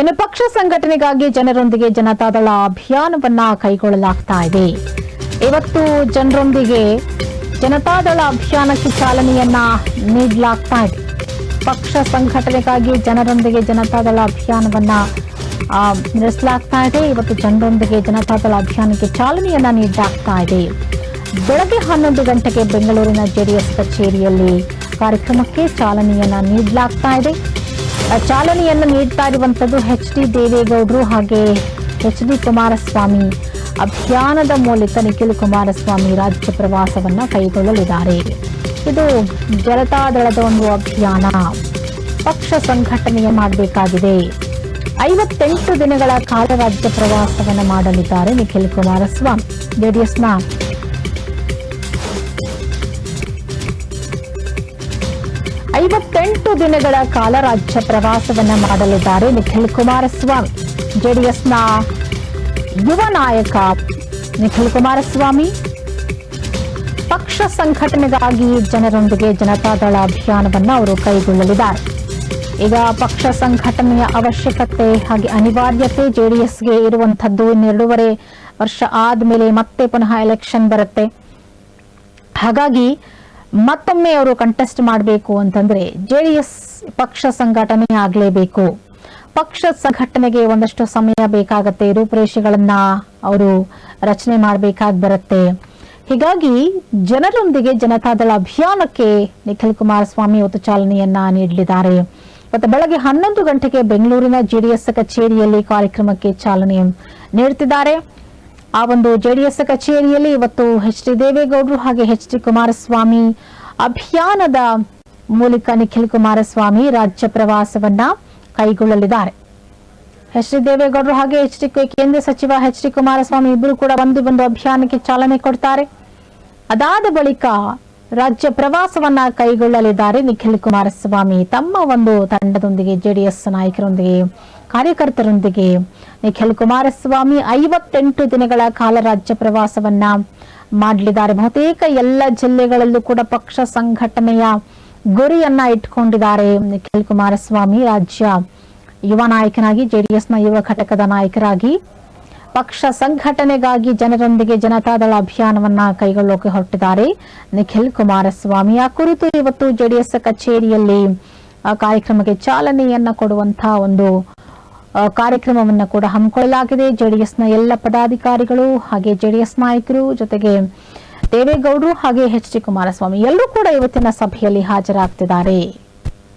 ಇನ್ನು ಪಕ್ಷ ಸಂಘಟನೆಗಾಗಿ ಜನರೊಂದಿಗೆ ಜನತಾದಳ ಅಭಿಯಾನವನ್ನ ಕೈಗೊಳ್ಳಲಾಗ್ತಾ ಇದೆ. ಇವತ್ತು ಜನರೊಂದಿಗೆ ಜನತಾದಳ ಅಭಿಯಾನಕ್ಕೆ ಚಾಲನೆಯನ್ನ ನೀಡಲಾಗ್ತಾ ಇದೆ. ಪಕ್ಷ ಸಂಘಟನೆಗಾಗಿ ಜನರೊಂದಿಗೆ ಜನತಾದಳ ಅಭಿಯಾನವನ್ನ ನಡೆಸಲಾಗ್ತಾ ಇದೆ. ಇವತ್ತು ಜನರೊಂದಿಗೆ ಜನತಾದಳ ಅಭಿಯಾನಕ್ಕೆ ಚಾಲನೆಯನ್ನ ನೀಡಲಾಗ್ತಾ ಇದೆ. ಬೆಳಗ್ಗೆ ಹನ್ನೊಂದು ಗಂಟೆಗೆ ಬೆಂಗಳೂರಿನ ಜೆಡಿಎಸ್ ಕಚೇರಿಯಲ್ಲಿ ಕಾರ್ಯಕ್ರಮಕ್ಕೆ ಚಾಲನೆಯನ್ನ ನೀಡಲಾಗ್ತಾ ಇದೆ. ಚಾಲನೆಯನ್ನು ನೀಡ್ತಾ ಇರುವಂತದ್ದು ಎಚ್ ಡಿ ದೇವೇಗೌಡರು ಹಾಗೆ ಎಚ್ ಡಿ ಕುಮಾರಸ್ವಾಮಿ ಅಭಿಯಾನದ ಮೂಲಕ ನಿಖಿಲ್ ಕುಮಾರಸ್ವಾಮಿ ರಾಜ್ಯ ಪ್ರವಾಸವನ್ನ ಕೈಗೊಳ್ಳಲಿದ್ದಾರೆ. ಇದು ಜನತಾದಳದ ಒಂದು ಅಭಿಯಾನ. ಪಕ್ಷ ಸಂಘಟನೆಯ ಮಾಡಬೇಕಾಗಿದೆ. ಐವತ್ತೆಂಟು ದಿನಗಳ ಕಾಲ ರಾಜ್ಯ ಪ್ರವಾಸವನ್ನು ಮಾಡಲಿದ್ದಾರೆ ನಿಖಿಲ್ ಕುಮಾರಸ್ವಾಮಿ. ಜೆಡಿಎಸ್ನ ಐವತ್ತೆಂಟು ದಿನಗಳ ಕಾಲ ರಾಜ್ಯ ಪ್ರವಾಸವನ್ನ ಮಾಡಲಿದ್ದಾರೆ ನಿಖಿಲ್ ಕುಮಾರಸ್ವಾಮಿ. ಜೆಡಿಎಸ್ನ ಯುವ ನಾಯಕ ನಿಖಿಲ್ ಕುಮಾರಸ್ವಾಮಿ. ಪಕ್ಷ ಸಂಘಟನೆಗಾಗಿ ಜನರೊಂದಿಗೆ ಜನತಾದಳ ಅಭಿಯಾನವನ್ನ ಅವರು ಕೈಗೊಳ್ಳಲಿದ್ದಾರೆ. ಈಗ ಪಕ್ಷ ಸಂಘಟನೆಯ ಅವಶ್ಯಕತೆ ಹಾಗೆ ಅನಿವಾರ್ಯತೆ ಜೆಡಿಎಸ್ಗೆ ಇರುವಂತದ್ದು ಇನ್ನೆರಡೂವರೆ ವರ್ಷ ಆದ್ಮೇಲೆ ಮತ್ತೆ ಪುನಃ ಎಲೆಕ್ಷನ್ ಬರುತ್ತೆ. ಹಾಗಾಗಿ ಮತ್ತೊಮ್ಮೆ ಅವರು ಕಂಟೆಸ್ಟ್ ಮಾಡಬೇಕು ಅಂತಂದ್ರೆ ಜೆಡಿಎಸ್ ಪಕ್ಷ ಸಂಘಟನೆ ಆಗಲೇಬೇಕು. ಪಕ್ಷ ಸಂಘಟನೆಗೆ ಒಂದಷ್ಟು ಸಮಯ ಬೇಕಾಗತ್ತೆ, ರೂಪುರೇಷೆಗಳನ್ನ ಅವರು ರಚನೆ ಮಾಡಬೇಕಾಗಿ ಬರುತ್ತೆ. ಹೀಗಾಗಿ ಜನರೊಂದಿಗೆ ಜನತಾದಳ ಅಭಿಯಾನಕ್ಕೆ ನಿಖಿಲ್ ಕುಮಾರಸ್ವಾಮಿ ಇವತ್ತು ಚಾಲನೆಯನ್ನ ನೀಡಲಿದ್ದಾರೆ. ಮತ್ತೆ ಬೆಳಗ್ಗೆ ಹನ್ನೊಂದು ಗಂಟೆಗೆ ಬೆಂಗಳೂರಿನ ಜೆಡಿಎಸ್ ಕಚೇರಿಯಲ್ಲಿ ಕಾರ್ಯಕ್ರಮಕ್ಕೆ ಚಾಲನೆ ನೀಡುತ್ತಿದ್ದಾರೆ ಆ ಒಂದು ಜೆಡಿಎಸ್ ಕಚೇರಿಯಲ್ಲಿ ಇವತ್ತು ಎಚ್ ಡಿ ದೇವೇಗೌಡರು ಹಾಗೆ ಎಚ್ ಡಿ ಕುಮಾರಸ್ವಾಮಿ ಅಭಿಯಾನದ ಮೂಲಕ ನಿಖಿಲ್ ಕುಮಾರಸ್ವಾಮಿ ರಾಜ್ಯ ಪ್ರವಾಸವನ್ನ ಕೈಗೊಳ್ಳಲಿದ್ದಾರೆ. ಎಚ್ ಡಿ ದೇವೇಗೌಡರು ಹಾಗೆ ಎಚ್ ಡಿ ಕೇಂದ್ರ ಸಚಿವ ಎಚ್ ಡಿ ಕುಮಾರಸ್ವಾಮಿ ಇಬ್ಬರು ಕೂಡ ಒಂದು ಒಂದು ಅಭಿಯಾನಕ್ಕೆ ಚಾಲನೆ ಕೊಡ್ತಾರೆ. ಅದಾದ ಬಳಿಕ ರಾಜ್ಯ ಪ್ರವಾಸವನ್ನ ಕೈಗೊಳ್ಳಲಿದ್ದಾರೆ. ನಿಖಿಲ್ ಕುಮಾರಸ್ವಾಮಿ ತಮ್ಮ ಒಂದು ತಂಡದೊಂದಿಗೆ, ಜೆಡಿಎಸ್ ನಾಯಕರೊಂದಿಗೆ, ಕಾರ್ಯಕರ್ತರೊಂದಿಗೆ. ನಿಖಿಲ್ ಕುಮಾರಸ್ವಾಮಿ ಐವತ್ತೆಂಟು ದಿನಗಳ ಕಾಲ ರಾಜ್ಯ ಪ್ರವಾಸವನ್ನ ಮಾಡಲಿದ್ದಾರೆ. ಬಹುತೇಕ ಎಲ್ಲ ಜಿಲ್ಲೆಗಳಲ್ಲೂ ಕೂಡ ಪಕ್ಷ ಸಂಘಟನೆಯ ಗುರಿಯನ್ನ ಇಟ್ಕೊಂಡಿದ್ದಾರೆ ನಿಖಿಲ್ ಕುಮಾರಸ್ವಾಮಿ. ರಾಜ್ಯ ಯುವ ನಾಯಕನಾಗಿ, ಜೆಡಿಎಸ್ನ ಯುವ ಘಟಕದ ನಾಯಕರಾಗಿ ಪಕ್ಷ ಸಂಘಟನೆಗಾಗಿ ಜನರೊಂದಿಗೆ ಜನತಾದಳ ಅಭಿಯಾನವನ್ನ ಕೈಗೊಳ್ಳೋಕೆ ಹೊರಟಿದ್ದಾರೆ. ನಿಖಿಲ್ ಕುಮಾರಸ್ವಾಮಿ, ಆ ಕುರಿತು ಇವತ್ತು ಜೆಡಿಎಸ್ ಕಚೇರಿಯಲ್ಲಿ ಕಾರ್ಯಕ್ರಮಕ್ಕೆ ಚಾಲನೆಯನ್ನ ಕೊಡುವಂತಹ ಒಂದು ಕಾರ್ಯಕ್ರಮವನ್ನ ಕೂಡ ಹಮ್ಮಿಕೊಳ್ಳಲಾಗಿದೆ. ಜೆಡಿಎಸ್ನ ಎಲ್ಲ ಪದಾಧಿಕಾರಿಗಳು ಹಾಗೆ ಜೆಡಿಎಸ್ ನಾಯಕರು ಜೊತೆಗೆ ದೇವೇಗೌಡರು ಹಾಗೆ ಎಚ್ ಡಿ ಕುಮಾರಸ್ವಾಮಿ ಎಲ್ಲರೂ ಕೂಡ ಇವತ್ತಿನ ಸಭೆಯಲ್ಲಿ ಹಾಜರಾಗ್ತಿದ್ದಾರೆ.